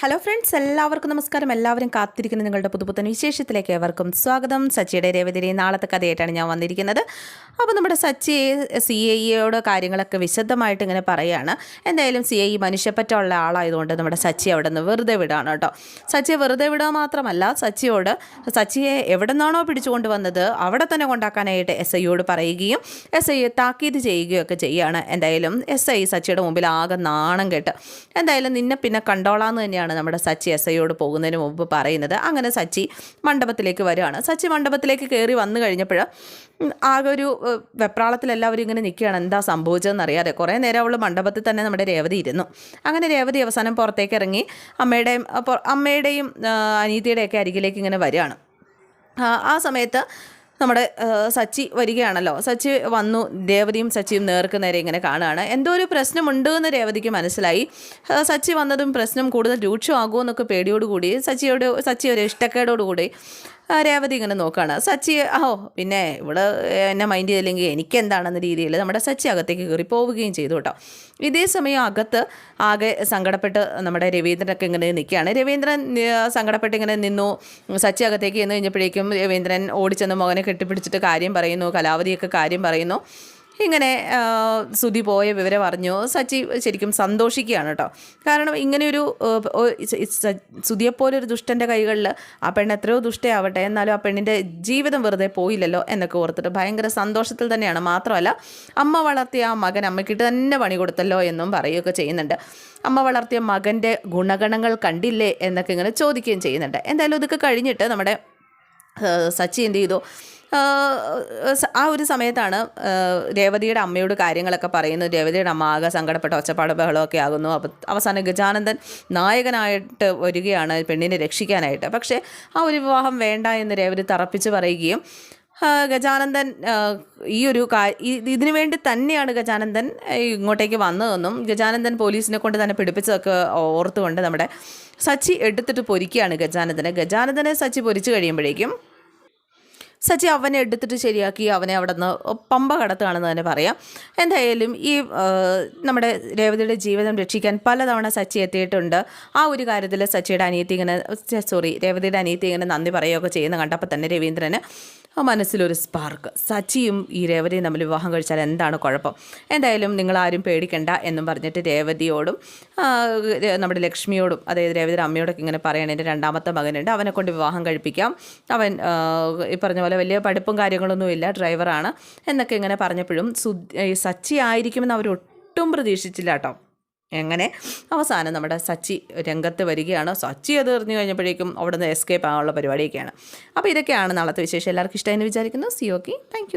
Hello friends എല്ലാവർക്കും നമസ്കാരം. എല്ലാവരും കാത്തിരിക്കുന്ന നിങ്ങളുടെ പുതുപുത്തൻ വിശേഷത്തിലേക്ക് ഏവർക്കും സ്വാഗതം. സച്ചിയുടെ രേവതിരി നാളത്തെ കഥയായിട്ടാണ് ഞാൻ വന്നിരിക്കുന്നത്. അപ്പോൾ നമ്മുടെ സച്ചി സി ഐ ഇയോട് കാര്യങ്ങളൊക്കെ വിശദമായിട്ട് ഇങ്ങനെ പറയുകയാണ് എന്തായാലും സി ഐ മനുഷ്യപ്പറ്റുള്ള ആളായതുകൊണ്ട് നമ്മുടെ സച്ചി അവിടെ നിന്ന് വെറുതെ വിടാണ് കേട്ടോ. സച്ചിയെ വെറുതെ വിടുക മാത്രമല്ല സച്ചിയോട് സച്ചിയെ എവിടെ നിന്നാണോ പിടിച്ചുകൊണ്ട് വന്നത് അവിടെ തന്നെ കൊണ്ടാക്കാനായിട്ട് എസ് ഐയോട് പറയുകയും എസ് ഐയെ താക്കീത് ചെയ്യുകയൊക്കെ ചെയ്യുകയാണ് എന്തായാലും എസ് ഐ സച്ചിയുടെ മുമ്പിൽ ആകെ നാണം കേട്ട്. എന്തായാലും നിന്നെ പിന്നെ കണ്ടോളാന്ന് തന്നെയാണ് നമ്മുടെ സച്ചി എസ് ഐയോട് പോകുന്നതിന് മുമ്പ് പറയുന്നത്. അങ്ങനെ സച്ചി മണ്ഡപത്തിലേക്ക് വരികയാണ്. സച്ചി മണ്ഡപത്തിലേക്ക് കയറി വന്നു കഴിഞ്ഞപ്പോൾ ആകെ ഒരു വെപ്രാളത്തിൽ എല്ലാവരും ഇങ്ങനെ നിൽക്കുകയാണ്. എന്താ സംഭവിച്ചതെന്ന് അറിയാതെ കുറേ നേരം അവൾ മണ്ഡപത്തിൽ തന്നെ നമ്മുടെ രേവതി ഇരുന്നു. അങ്ങനെ രേവതി അവസാനം പുറത്തേക്ക് ഇറങ്ങി അമ്മയുടെയും അമ്മയുടെയും അനീതിയുടെയൊക്കെ അരികിലേക്ക് ഇങ്ങനെ വരികയാണ്. ആ സമയത്ത് നമ്മുടെ സച്ചി വരികയാണല്ലോ. സച്ചി വന്നു രേവതിയും സച്ചിയും നേർക്ക് നേരെ ഇങ്ങനെ കാണുകയാണ്. എന്തോ ഒരു പ്രശ്നമുണ്ട് എന്ന് രേവതിക്ക് മനസ്സിലായി. സച്ചി വന്നതും പ്രശ്നം കൂടുതൽ രൂക്ഷമാകുമെന്നൊക്കെ പേടിയോടുകൂടി സച്ചിയോട് സച്ചി ഒരു ഇഷ്ടക്കേടോടുകൂടി രേവതി ഇങ്ങനെ നോക്കുകയാണ് സച്ചി ഓ പിന്നെ ഇവിടെ എന്നെ മൈൻഡ് ചെയ്തില്ലെങ്കിൽ എനിക്കെന്താണെന്ന രീതിയിൽ നമ്മുടെ സച്ചി അകത്തേക്ക് കയറി പോവുകയും ചെയ്തു കേട്ടോ. ഇതേ സമയം അകത്ത് ആകെ സങ്കടപ്പെട്ട് നമ്മുടെ രവീന്ദ്രനൊക്കെ ഇങ്ങനെ നിൽക്കുകയാണ്. രവീന്ദ്രൻ സങ്കടപ്പെട്ട് ഇങ്ങനെ നിന്നു. സച്ചി അകത്തേക്ക് ചെന്ന് കഴിഞ്ഞപ്പോഴേക്കും രവീന്ദ്രൻ ഓടിച്ചെന്ന് മകനെ കെട്ടിപ്പിടിച്ചിട്ട് കാര്യം പറയുന്നു. കലാവതിയൊക്കെ കാര്യം പറയുന്നു. ഇങ്ങനെ സുധി പോയ വിവരം അറിഞ്ഞു. സച്ചി ശരിക്കും സന്തോഷിക്കുകയാണ് കേട്ടോ. കാരണം ഇങ്ങനെയൊരു സുധിയെപ്പോലെ ഒരു ദുഷ്ടന്റെ കൈകളിൽ ആ പെണ്ണ് എത്രയോ ദുഷ്ടയാവട്ടെ എന്നാലും ആ പെണ്ണിന്റെ ജീവിതം വെറുതെ പോയില്ലല്ലോ എന്നൊക്കെ ഓർത്തിട്ട് ഭയങ്കര സന്തോഷത്തിൽ തന്നെയാണ്. മാത്രമല്ല അമ്മ വളർത്തിയ ആ മകൻ അമ്മയ്ക്കിട്ട് തന്നെ പണി കൊടുത്തല്ലോ എന്നും പറയുകയൊക്കെ ചെയ്യുന്നുണ്ട്. അമ്മ വളർത്തിയ മകന്റെ ഗുണഗണങ്ങൾ കണ്ടില്ലേ എന്നൊക്കെ ഇങ്ങനെ ചോദിക്കുകയും ചെയ്യുന്നുണ്ട്. എന്തായാലും ഇതൊക്കെ കഴിഞ്ഞിട്ട് നമ്മുടെ സച്ചി എന്ത് ചെയ്തു? ആ ഒരു സമയത്താണ് രേവതിയുടെ അമ്മയോട് കാര്യങ്ങളൊക്കെ പറയുന്നത്. രേവതിയുടെ അമ്മ ആകെ സങ്കടപ്പെട്ട ഒച്ചപ്പാട് ബഹളമൊക്കെ ആകുന്നു. അപ്പം അവസാനം ഗജാനന്ദൻ നായകനായിട്ട് വരികയാണ് പെണ്ണിനെ രക്ഷിക്കാനായിട്ട്. പക്ഷേ ആ ഒരു വിവാഹം വേണ്ട എന്ന് രേവതി തറപ്പിച്ച് പറയുകയും ഗജാനന്ദൻ ഈ ഒരു കാ ഇതിനു വേണ്ടി തന്നെയാണ് ഗജാനന്ദൻ ഇങ്ങോട്ടേക്ക് വന്നതെന്നും ഗജാനന്ദൻ പോലീസിനെ കൊണ്ട് തന്നെ പിടിപ്പിച്ചതൊക്കെ ഓർത്തുകൊണ്ട് നമ്മുടെ സച്ചി എടുത്തിട്ട് പൊരിക്കുകയാണ് ഗജാനന്ദനെ. ഗജാനന്ദനെ സച്ചി പൊരിച്ചു കഴിയുമ്പോഴേക്കും സച്ചി അവനെ എടുത്തിട്ട് ശരിയാക്കി അവനെ അവിടെ നിന്ന് പമ്പ കടത്തുകയാണെന്ന് തന്നെ പറയാം. എന്തായാലും ഈ നമ്മുടെ രേവതിയുടെ ജീവിതം രക്ഷിക്കാൻ പലതവണ സച്ചി എത്തിയിട്ടുണ്ട്. ആ ഒരു കാര്യത്തിൽ സച്ചിയുടെ അനിയത്തി ഇങ്ങനെ സോറി രേവതിയുടെ അനിയത്തി ഇങ്ങനെ നന്ദി പറയുകയൊക്കെ ചെയ്യുന്ന കണ്ടപ്പോൾ തന്നെ രവീന്ദ്രന് ആ മനസ്സിലൊരു സ്പാർക്ക് സച്ചിയും ഈ രേവതിയും തമ്മിൽ വിവാഹം കഴിച്ചാൽ എന്താണ് കുഴപ്പം? എന്തായാലും നിങ്ങൾ ആരും പേടിക്കണ്ട എന്നും പറഞ്ഞിട്ട് രേവതിയോടും നമ്മുടെ ലക്ഷ്മിയോടും അതായത് രേവതിയുടെ അമ്മയോടൊക്കെ ഇങ്ങനെ പറയണം എന്റെ രണ്ടാമത്തെ മകനുണ്ട് അവനെ കൊണ്ട് വിവാഹം കഴിപ്പിക്കാം. അവൻ ഈ പറഞ്ഞ പോലെ വലിയ പഠിപ്പും കാര്യങ്ങളൊന്നുമില്ല ഡ്രൈവറാണ് എന്നൊക്കെ ഇങ്ങനെ പറഞ്ഞപ്പോഴും സു ഈ സച്ചി ആയിരിക്കുമെന്ന് അവർ ഒട്ടും പ്രതീക്ഷിച്ചില്ല കേട്ടോ. എങ്ങനെ? അവസാനം നമ്മുടെ സച്ചി രംഗത്ത് വരികയാണ്. സച്ചി അത് എറിഞ്ഞു കഴിഞ്ഞപ്പോഴേക്കും അവിടെ നിന്ന് എസ്കേപ്പ് ആകാനുള്ള പരിപാടിയൊക്കെയാണ്. അപ്പോൾ ഇതൊക്കെയാണ് നാളത്തെ വിശേഷം. എല്ലാവർക്കും ഇഷ്ടമായി വിചാരിക്കുന്നു. C okay thank